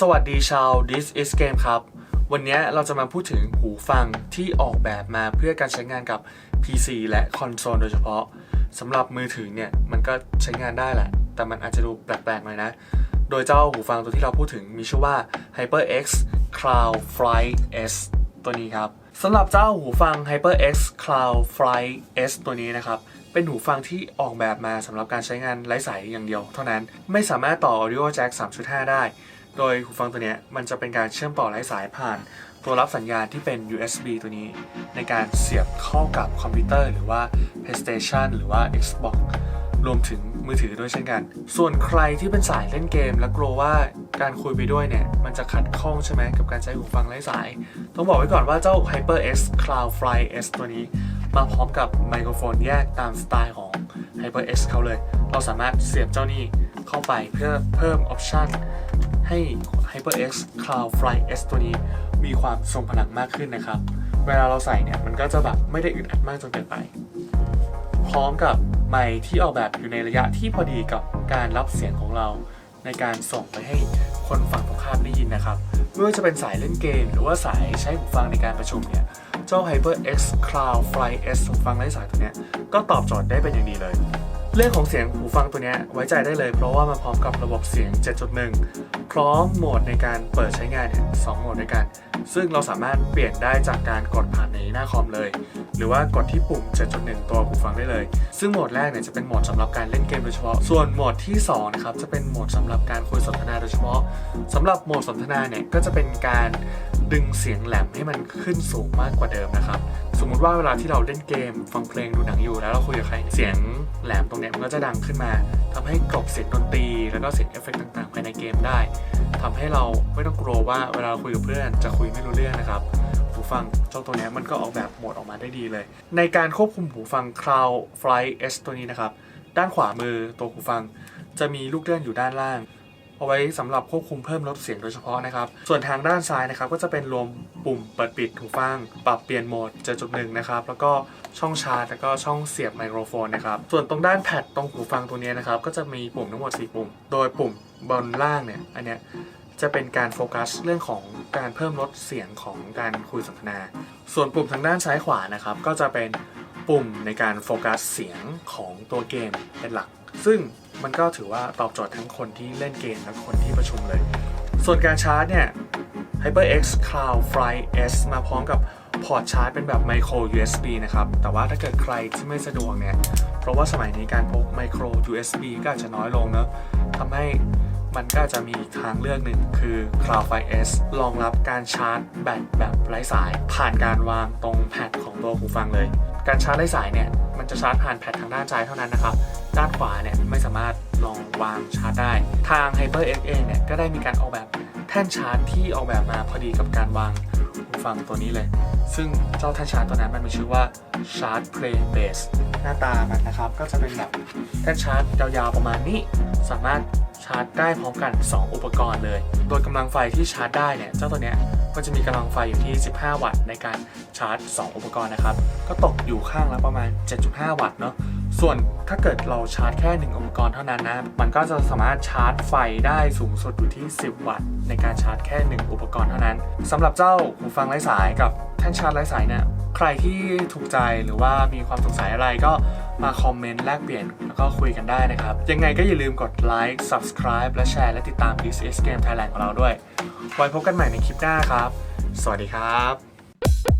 สวัสดีชาว This is Game ครับ วันนี้เราจะมาพูดถึงหูฟังที่ออกแบบมาเพื่อการใช้งานกับ PC และคอนโซลโดยเฉพาะสำหรับมือถือเนี่ย มันก็ใช้งานได้แหละ แต่มันอาจจะดูแปลกๆหน่อยนะ โดยเจ้าหูฟังตัวที่เราพูดถึงมีชื่อว่า HyperX Cloud Flight S ตัวนี้ครับสำหรับเจ้าหูฟัง HyperX Cloud Flight S ตัวนี้นะครับเป็นหูฟังที่ออกแบบมาสำหรับการใช้งานไร้สายอย่างเดียว เท่านั้นไม่สามารถต่อ Audio Jack 3.5 ได้ โดยหูฟังตัวนี้มันจะเป็นการเชื่อมต่อไร้สายผ่าน ตัวรับสัญญาณที่เป็น USB ตัวนี้ ในการเสียบเข้ากับคอมพิวเตอร์ หรือว่า PlayStation หรือว่า Xbox รวมถึงมือถือด้วยเช่นกัน ส่วนใครที่เป็นสายเล่นเกมและกลัวว่าการคุยไปด้วยเนี่ย มันจะขัดข้องใช่ไหมกับการใช้หูฟังไร้สาย ต้องบอกไว้ก่อนว่าเจ้า HyperX Cloud Fly S ตัวนี้ มาพร้อมกับไมโครโฟนแยกตามสไตล์ของ HyperX เขาเลย เราสามารถเสียบเจ้านี้เข้าไปเพื่อเพิ่มออปชัน ให้ HyperX Cloud Fly S ตัวนี้มีความทรงพลังมากขึ้นนะครับ เวลาเราใส่เนี่ยมันก็จะแบบไม่ได้อึดอัดมากจนเกินไป พร้อมกับไมค์ที่ออกแบบอยู่ในระยะที่พอดีกับการรับเสียงของเรา ในการส่งไปให้คนฝั่งตรงข้ามได้ยินนะครับไม่ว่าจะเป็นสายเล่นเกม หรือว่าสายใช้หูฟังในการประชุมเนี่ยเจ้า HyperX Cloud Fly S หูฟังไร้สายตัวเนี้ยก็ตอบโจทย์ได้เป็นอย่างดีเลย เรื่องของเสียงหูฟังตัวนี้ไว้ใจได้เลย เพราะว่ามาพร้อมกับระบบเสียง 7.1 พร้อมโหมดในการเปิดใช้งานเนี่ยสโหมดด้วยกัน ซึ่งเราสามารถเปลี่ยนได้จากการกดผ่านในหน้าคอมเลย หรือว่ากดที่ปุ่ม 7.1 ตัวหูฟังได้เลย ซึ่งโหมดแรกเนี่ยจะเป็นโหมดสำหรับการเล่นเกมโดยเฉพาะ ส่วนโหมดที่2นะครับจะเป็นโหมดสำหรับการคุยสนทนาโดยเฉพาะสำหรับโหมดสนทนาเนี่ยก็จะเป็นการ ดึงเสียงแหลมให้มันขึ้นสูงมากกว่าเดิมนะครับ สมมุติว่าเวลาที่เราเล่นเกม ฟังเพลงดูหนังอยู่แล้วเราคุยกับใครเสียงแหลมตรงเนี้ยมันก็จะดังขึ้นมาทำให้กลบเสียงดนตรี แล้วก็เสียงเอฟเฟกต์ต่างๆภายในเกมได้ทำให้เราไม่ต้องกลัวว่าเวลาเราคุยกับเพื่อนจะคุยไม่รู้เรื่องนะครับหูฟังเจ้าตัวเนี้ยมันก็ออกแบบโหมดออกมาได้ดีเลย ในการควบคุมหูฟัง Cloud Flight S ตัวนี้นะครับด้านขวามือตัวหูฟังจะมีลูกเลื่อนอยู่ด้านล่าง เอาไว้สำหรับควบคุมเพิ่มลดเสียงโดยเฉพาะนะครับ ส่วนทางด้านซ้ายนะครับก็จะเป็นรวมปุ่มเปิดปิดหูฟัง ปรับเปลี่ยนโหมด7.1นะครับ แล้วก็ช่องชาร์จแล้วก็ช่องเสียบไมโครโฟนนะครับ ส่วนตรงด้านแพดตรงหูฟังตัวนี้นะครับ ก็จะมีปุ่มทั้งหมด 4 ปุ่ม โดยปุ่มบนล่างเนี่ย อันเนี้ยจะเป็นการโฟกัสเรื่องของการเพิ่มลดเสียงของการคุยสนทนา ส่วนปุ่มทางด้านซ้ายขวานะครับ ก็จะเป็นปุ่มในการโฟกัสเสียงของตัวเกมเป็นหลัก ซึ่งมันก็ถือว่าตอบโจทย์ทั้งคนที่เล่นเกมและคนที่ประชุมเลย ส่วนการชาร์จเนี่ย HyperX Cloud Fly S มาพร้อมกับพอร์ตชาร์จเป็นแบบ Micro USB นะครับ แต่ว่าถ้าเกิดใครที่ไม่สะดวกเนี่ย เพราะว่าสมัยนี้การพก Micro USB ก็อาจจะน้อยลงเนอะทำให้ มันก็จะมีทางเลือกหนึ่งคือ Cloud Fly S รองรับการชาร์จแบตแบบไร้สาย ผ่านการวางตรงแพดของตัวหูฟังเลย การชาร์จไร้สายเนี่ย มันจะชาร์จผ่านแพดทางด้านซ้ายเท่านั้นนะครับ ด้านขวาเนี่ยไม่สามารถลองวางชาร์จได้ ทาง HyperX เองเนี่ยก็ได้มีการออกแบบแท่นชาร์จที่ออกแบบมาพอดีกับการวางหูฟังตัวนี้เลย ซึ่งเจ้าแท่นชาร์จตัวนั้นมันมีชื่อว่า Charge Play Base หน้าตามันนะครับก็จะเป็นแบบแท่นชาร์จยาวๆประมาณนี้ สามารถ ชาร์จได้พร้อมกัน 2 อุปกรณ์เลย โดยกำลังไฟที่ชาร์จได้เนี่ยเจ้าตัวเนี้ยก็จะมีกำลังไฟอยู่ที่ 15 วัตต์ในการชาร์จ 2 อุปกรณ์นะครับ ก็ตกอยู่ข้างละประมาณ 7.5 วัตต์เนาะ ส่วนถ้าเกิดเราชาร์จแค่ 1อุปกรณ์เท่านั้นนะ มันก็จะสามารถชาร์จไฟได้สูงสุดอยู่ที่ 10 วัตต์ ในการชาร์จแค่ 1 อุปกรณ์เท่านั้นสำหรับเจ้าหูฟังไร้สายกับแท่นชาร์จไร้สายเนี่ยใครที่ถูกใจหรือว่ามีความสงสัยอะไรก็มาคอมเมนต์แลกเปลี่ยนแล้วก็คุยกันได้นะครับ ยังไงก็อย่าลืมกดไลค์ subscribe และแชร์และติดตาม This is Game Thailand ของเราด้วย ไว้พบกันใหม่ในคลิปหน้าครับ สวัสดีครับ